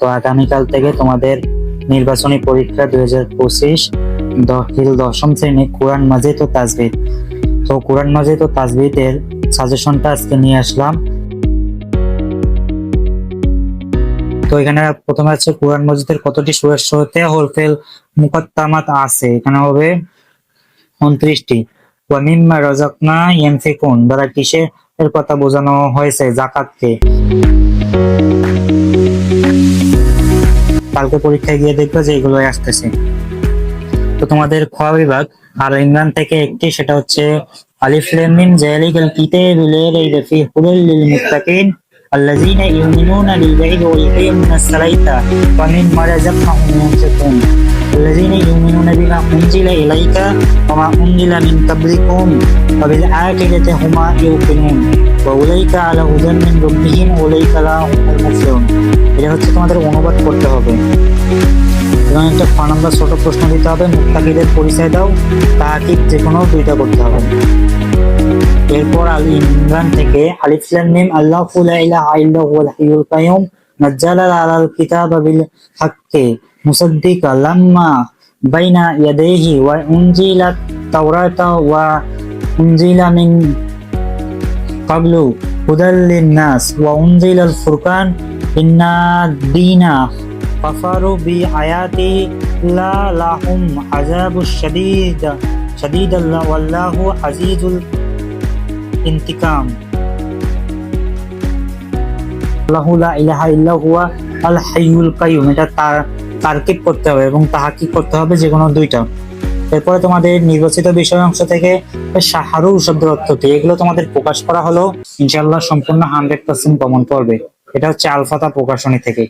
তো আগামীকাল থেকে তোমাদের নির্বাচনী পরীক্ষা দুই হাজার পঁচিশ দহিল দশম শ্রেণি কোরআন মাজিদ ও তাজবিদ তো কোরআন মাজিদ ও তাজবিদের সাজেশনটা আজকে নিয়ে আসলাম। তো এখানে প্রথমে আছে কোরআন মসজিদের কতটি সুরের সাথে হোলফেল মুকদ্দামাত আছে। এখানে হবে উনত্রিশটি। ওয়ামিম্মা রাজাকনা ইয়ানফিকুন। দ্বারা কিসের এর কথা বোঝানো হয়েছে? জাকাতকে। কালকে পরীক্ষায় গিয়ে দেখবে যে এগুলোই আসতেছে। তো তোমাদের খোয়া বিভাগ, আর ইমরান থেকে একটি, সেটা হচ্ছে আলিফ লেমিন জাহেলি কাল কিতে রুলের এই হুলুল লিল মুত্তাকিন, আল্লাযিনা ইউমিনুনা বিল গায়বি ওয়া ইয়াকিমুনা সালাতা ওয়া মিম্মা রাযাকনাহুম ইউনফিকুন আল্লাযিনা ইউমিনুনা বিমা উনজিলা ইলাইকা ওয়া মা উনজিলা মিন ক্বাবলিকুম ওয়া বিল আখিরাতি হুমা ইউকিনুন। ওয়া উলাইকা আলা হুদান মিন রাব্বিহিম ওয়া উলাইকা লাহুম মুফলিহুন। এটা হচ্ছে তোমাদের অনুবাদ করতে হবে। এবং একটা খ নম্বর, ছোট প্রশ্ন দিতে হবে মুক্তাকিদের পরিচয় দাও তাহাকিব যে কোনো দুইটা করতে হবে। এরপর আলী ইমরান থেকে, আলিফ লাম মিম, আল্লাহু লা ইলাহা ইল্লা হুয়াল হাইয়ুল কাইয়ুম আলাল কিতাবা বিল হাক্কি, মুসাদ্দিকা লাম্মা বাইনা ওয়া উনজিলাত তাওরাতা ওয়া উনজিলা মিন হুদাল লিন-নাস ওয়া উনজিলাল ফুরকান ইন্না দীনা। কাফারু বি আয়াতি লা লাহুম আযাবুশ শাদীদ। শাদীদ ওয়াল্লাহু আজিজুল ইন্তিকাম। আল্লাহু লা ইলাহা ইল্লা হুয়া আল হাইয়ুল কাইয়ুম। এটা তার তারকিব করতে হবে এবং তাহাকিক করতে হবে? যে কোনো দুইটা। এরপরে তোমাদের নির্বাচিত বিষয় অংশ থেকে শাহরুর শব্দের অর্থ এগুলো তোমাদের প্রকাশ করা হলো। ইনশাআল্লাহ সম্পূর্ণ হান্ড্রেড পার্সেন্ট কমন পড়বে এটা হচ্ছে আলফাতা প্রকাশনী থেকে।